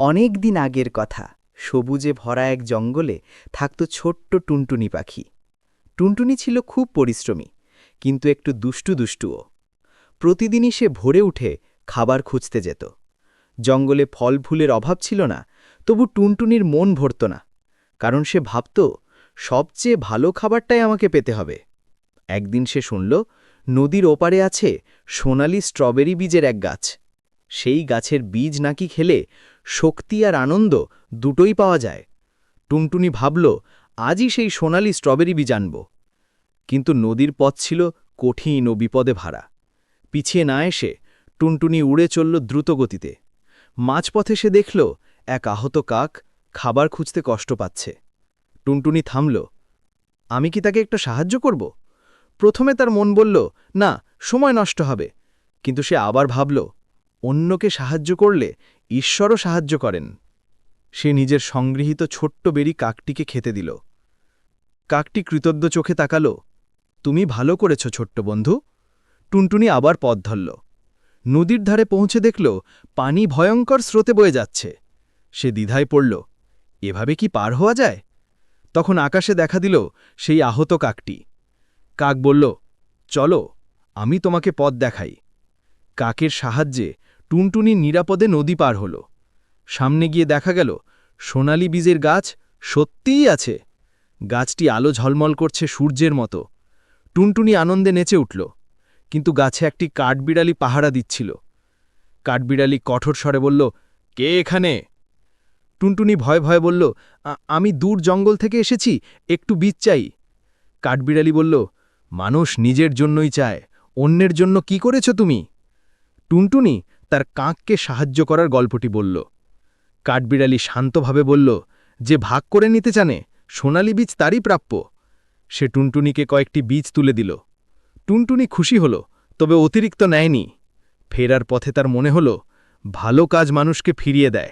অনেক দিন আগের কথা। সবুজে ভরা এক জঙ্গলে থাকত ছোট্ট টুনটুনি পাখি। টুনটুনি ছিল খুব পরিশ্রমী, কিন্তু একটু দুষ্টু দুষ্টুও। প্রতিদিনই সে ভোরে উঠে খাবার খুঁজতে যেত। জঙ্গলে ফল ফুলের অভাব ছিল না, তবু টুনটুনির মন ভরত না, কারণ সে ভাবত, সবচেয়ে ভালো খাবারটাই আমাকে পেতে হবে। একদিন সে শুনল, নদীর ওপারে আছে সোনালি স্ট্রবেরি বীজের এক গাছ। সেই গাছের বীজ নাকি খেলে শক্তি আর আনন্দ দুটোই পাওয়া যায়। টুনটুনি ভাবল, আজই সেই সোনালি স্ট্রবেরি বীজ আনব। কিন্তু নদীর পথ ছিল কঠিন ও বিপদে ভাড়া। পিছিয়ে না এসে টুনটুনি উড়ে চলল দ্রুত গতিতে মাঝপথে সে দেখল, এক আহত কাক খাবার খুঁজতে কষ্ট পাচ্ছে। টুনটুনি থামল, আমি কি তাকে একটা সাহায্য করব? প্রথমে তার মন বলল, না, সময় নষ্ট হবে। কিন্তু সে আবার ভাবল অন্যকে সাহায্য করলে ঈশ্বরও সাহায্য করেন। সে নিজের সংগৃহীত ছোট্ট বেরি কাকটিকে খেতে দিল। কাকটি কৃতজ্ঞ চোখে তাকাল, তুমি ভালো করেছ ছোট্ট বন্ধু। টুনটুনি আবার পথ ধরল। নদীর ধারে পৌঁছে দেখল, পানি ভয়ঙ্কর স্রোতে বয়ে যাচ্ছে। সে দ্বিধায় পড়ল, এভাবে কি পার হওয়া যায়? তখন আকাশে দেখা দিল সেই আহত কাকটি। কাক বলল, চলো, আমি তোমাকে পথ দেখাই। কাকের সাহায্যে টুনটুনি নিরাপদে নদী পার হল। সামনে গিয়ে দেখা গেল, সোনালি বীজের গাছ সত্যিই আছে। গাছটি আলো ঝলমল করছে সূর্যের মতো। টুনটুনি আনন্দে নেচে উঠল, কিন্তু গাছে একটি কাঠবিড়ালি পাহারা দিচ্ছিল। কাঠবিড়ালি কঠোর স্বরে বলল, কে এখানে? টুনটুনি ভয় ভয় বলল আমি দূর জঙ্গল থেকে এসেছি, একটু বীজ চাই। কাঠবিড়ালি বলল, মানুষ নিজের জন্যই চায়, অন্যের জন্য কি করেছ তুমি? টুনটুনি তার কাঁককে সাহায্য করার গল্পটি বলল। কাঠবিড়ালি শান্তভাবে বলল, যে ভাগ করে নিতে জানে, সোনালি বীজ তারই প্রাপ্য। সে টুনটুনিকে কয়েকটি বীজ তুলে দিল। টুনটুনি খুশি হল, তবে অতিরিক্ত নেয়নি। ফেরার পথে তার মনে হল, ভালো কাজ মানুষকে ফিরিয়ে দেয়।